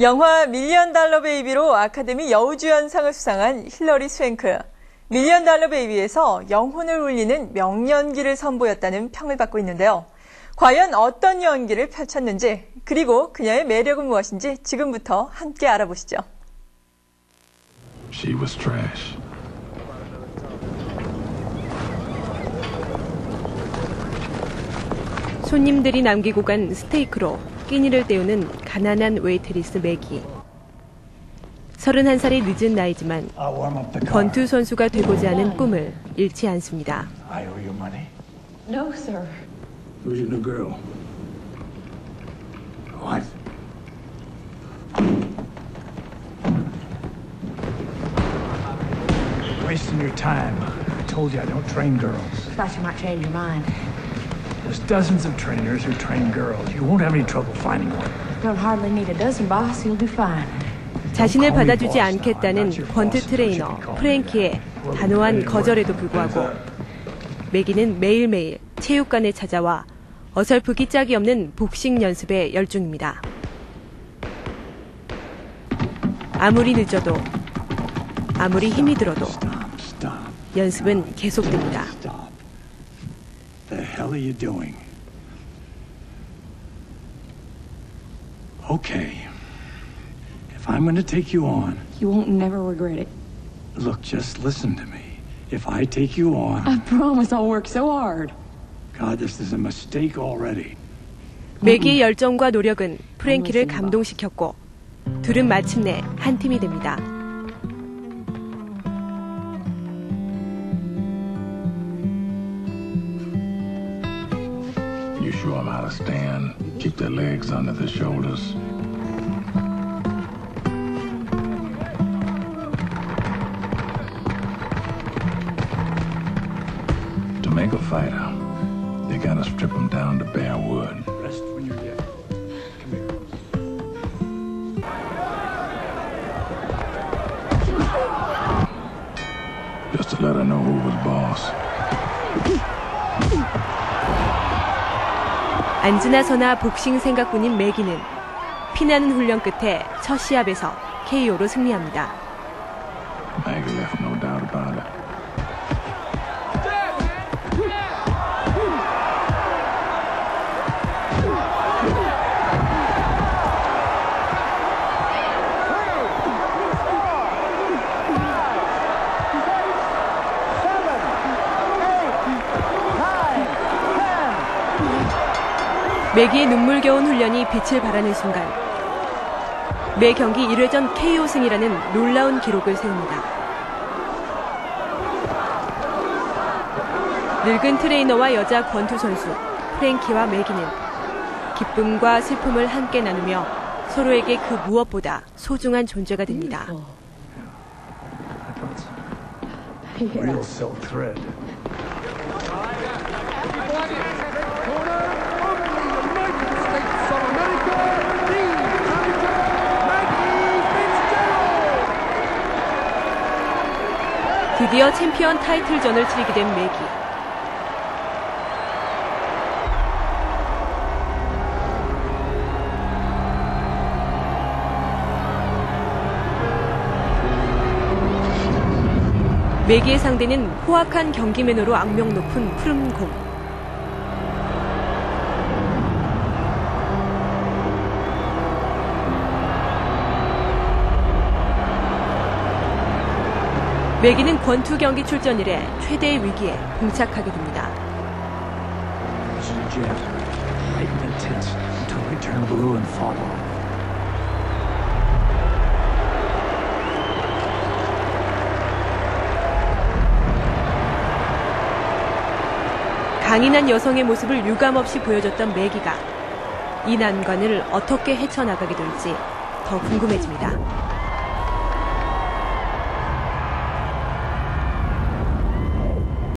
영화 밀리언 달러 베이비로 아카데미 여우주연상을 수상한 힐러리 스웬크. 밀리언 달러 베이비에서 영혼을 울리는 명연기를 선보였다는 평을 받고 있는데요. 과연 어떤 연기를 펼쳤는지, 그리고 그녀의 매력은 무엇인지 지금부터 함께 알아보시죠. She was trash. 손님들이 남기고 간 스테이크로 끼니를 때우는 가난한 웨이트리스 매기. 31살의 늦은 나이지만. 권투 선수가 되고자 하는 꿈을 잃지 않습니다. I owe you money. No, sir. Who's your new girl? What? Wasting your time. I told you I don't train girls. Thought you might change your mind. There's dozens of trainers who train girls. You won't have any trouble finding one. Don't hardly need a dozen, boss. You'll do fine. 자신을 받아주지 않겠다는 권투 트레이너 프랭키의 단호한 거절에도 불구하고 매기는 매일매일 체육관에 찾아와 어설프기 짝이 없는 복싱 연습에 열중입니다. 아무리 늦어도 아무리 힘이 들어도 연습은 계속됩니다. Hell are you doing? Okay. If I'm going to take you on, You won't never regret it. look, just listen to me. If I take you on, I promise I'll work so hard. God, this is a mistake already. 매기의 열정과 노력은 프랭키를 감동시켰고 둘은 마침내 한 팀이 됩니다. You show them how to stand, keep their legs under their shoulders. To make a fighter, you gotta strip them down to bare wood. Rest when you're dead. Come here. Just to let her know who was boss. 앉으나 서나 복싱 생각뿐인 매기는 피나는 훈련 끝에 첫 시합에서 KO로 승리합니다. 매기의 눈물겨운 훈련이 빛을 발하는 순간 매 경기 1회전 KO 승이라는 놀라운 기록을 세웁니다. 늙은 트레이너와 여자 권투 선수 프랭키와 매기는 기쁨과 슬픔을 함께 나누며 서로에게 그 무엇보다 소중한 존재가 됩니다. Real silk thread. 드디어 챔피언 타이틀전을 치르게 된 매기. 매기의 상대는 포악한 경기맨으로 악명 높은 푸른 곰. 매기는 권투 경기 출전 이래 최대의 위기에 봉착하게 됩니다. 강인한 여성의 모습을 유감없이 보여줬던 매기가 이 난관을 어떻게 헤쳐나가게 될지 더 궁금해집니다.